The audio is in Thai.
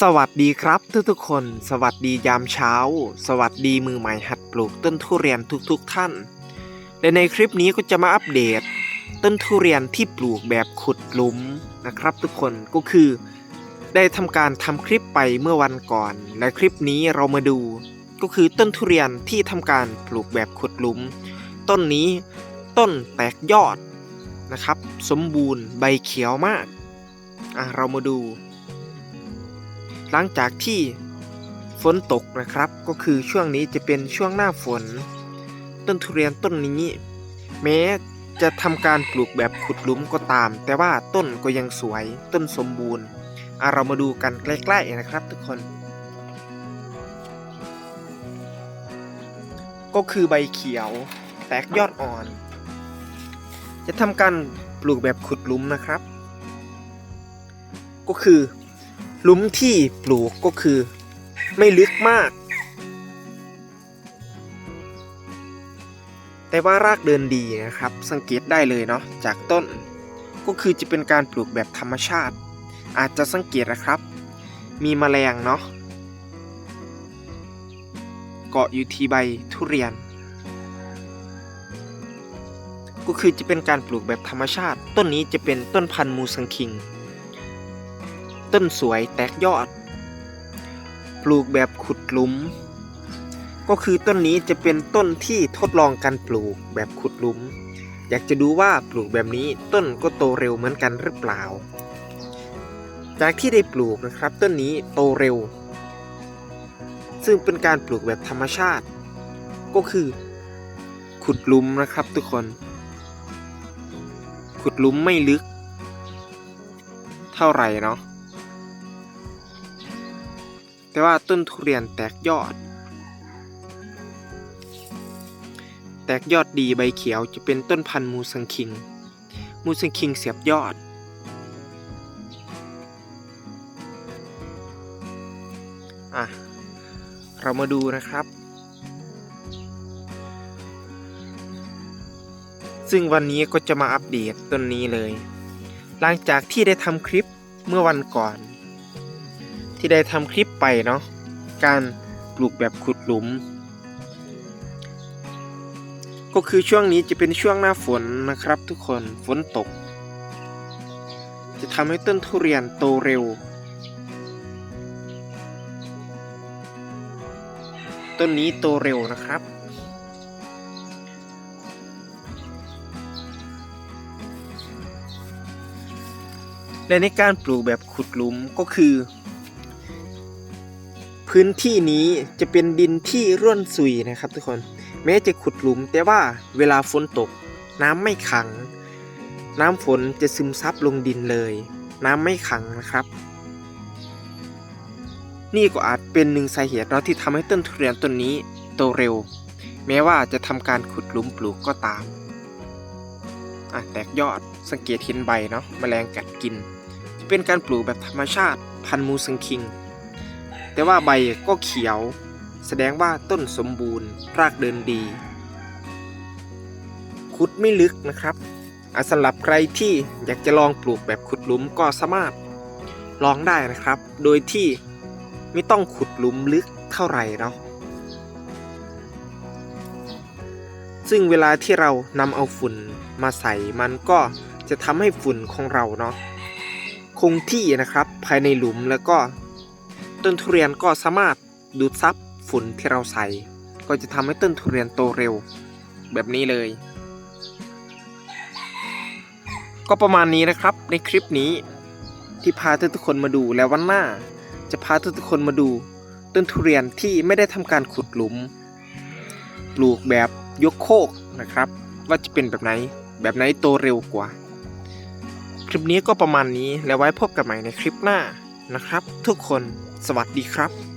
สวัสดีครับทุกๆคน สวัสดียามเช้า สวัสดีมือใหม่หัดปลูกต้นทุเรียนทุกๆทท่าน และในคลิปนี้ก็จะมาอัปเดต ต้นทุเรียนที่ปลูกแบบขุดหลุมนะครับทุกคนก็คือ ได้ทำการทำคลิปไปเมื่อวันก่อน และคลิปนี้เรามาดู ก็คือต้นทุเรียนที่ทำการปลูกแบบขุดหลุม ต้นนี้ต้นแตกยอดนะครับ สมบูรณ์ใบเขียวมากอะเรามาดู หลังจากที่ฝนตกนะครับ ก็คือช่วงนี้จะเป็นช่วงหน้าฝน ต้นทุเรียนต้นนี้ แม้จะทำการปลูกแบบขุดหลุมก็ตาม แต่ว่าต้นก็ยังสวยต้นสมบูรณ์เรามาดูกันใกล้ๆนะครับทุกคน ก็คือใบเขียวแตกยอดอ่อน จะทำการปลูกแบบขุดหลุมนะครับ ก็คือ หลุมที่ปลูกก็คือ ไม่ลึกมาก แต่ว่ารากเดินดีนะครับ สังเกตได้เลยเนาะจากต้น ก็คือจะเป็นการปลูกแบบธรรมชาติ อาจจะสังเกตนะครับ มีแมลงเนาะเกาะอยู่ที่ใบทุเรียน ก็คือจะเป็นการปลูกแบบธรรมชาติ ต้นนี้จะเป็นต้นพันธุ์มูสังคิง ต้นสวยแตกยอด ปลูกแบบขุดหลุม ก็คือต้นนี้จะเป็นต้นที่ทดลองการปลูกแบบขุดหลุม อยากจะดูว่าปลูกแบบนี้ต้นก็โตเร็วเหมือนกันหรือเปล่า จากที่ได้ปลูกนะครับต้นนี้โตเร็ว ซึ่งเป็นการปลูกแบบธรรมชาติ ก็คือ ขุดหลุมนะครับทุกคน ขุดหลุมไม่ลึกเท่าไหร่เนาะ แต่ว่าต้นทุเรียนแตกยอด แตกยอดดีใบเขียวจะเป็นต้นพันธุ์มูสังคิง มูสังคิงเสียบยอด อะ เรามาดูนะครับซึ่งวันนี้ก็จะมาอัปเดตต้นนี้เลย หลังจากที่ได้ทำคลิปเมื่อวันก่อน ที่ได้ทำคลิปไปเนาะการปลูกแบบขุดหลุม ก็คือช่วงนี้จะเป็นช่วงหน้าฝนนะครับ ทุกคนฝนตก จะทำให้ต้นทุเรียนโตเร็ว ต้นนี้โตเร็วนะครับและในการปลูกแบบขุดหลุมก็คือ พื้นที่นี้จะเป็นดินที่ร่วนซุยนะครับ ทุกคนแม้จะขุดหลุม แต่ว่าเวลาฝนตก น้ำไม่ขัง น้ำฝนจะซึมซับลงดินเลย น้ำไม่ขังนะครับ นี่ก็อาจเป็นหนึ่งสาเหตุเนาะที่ทำให้ต้นทุเรียนต้นนี้โตเร็ว แม้ว่าจะทำการขุดหลุมปลูกก็ตามอะแตกยอดสังเกตเห็นใบเนาะแมลงกัดกินจะเป็นการปลูกแบบธรรมชาติพันมูสังคิง แต่ว่าใบก็เขียว แสดงว่าต้นสมบูรณ์ รากเดินดี ขุดไม่ลึกนะครับอะสำหรับใครที่อยากจะลองปลูกแบบขุดหลุมก็สามารถลองได้นะครับ โดยที่ไม่ต้องขุดหลุมลึกเท่าไหร่เนาะซึ่งเวลาที่เรานำเอาฝุ่นมาใส่มันก็จะทำให้ฝุ่นของเราเนาะคงที่นะครับภายในหลุมแล้วก็ ต้นทุเรียนก็สามารถดูดซับฝุ่นที่เราใส่ ก็จะทำให้ต้นทุเรียนโตเร็ว แบบนี้เลย ก็ประมาณนี้นะครับในคลิปนี้ที่พาทุกคนมาดูแล้ววันหน้า จะพาทุกคนมาดู ต้นทุเรียนที่ไม่ได้ทำการขุดหลุม ปลูกแบบยกโคกนะครับ ว่าจะเป็นแบบไหน แบบไหนโตเร็วกว่า คลิปนี้ก็ประมาณนี้แล้วไว้พบกันใหม่ในคลิปหน้านะครับ ทุกคน สวัสดีครับ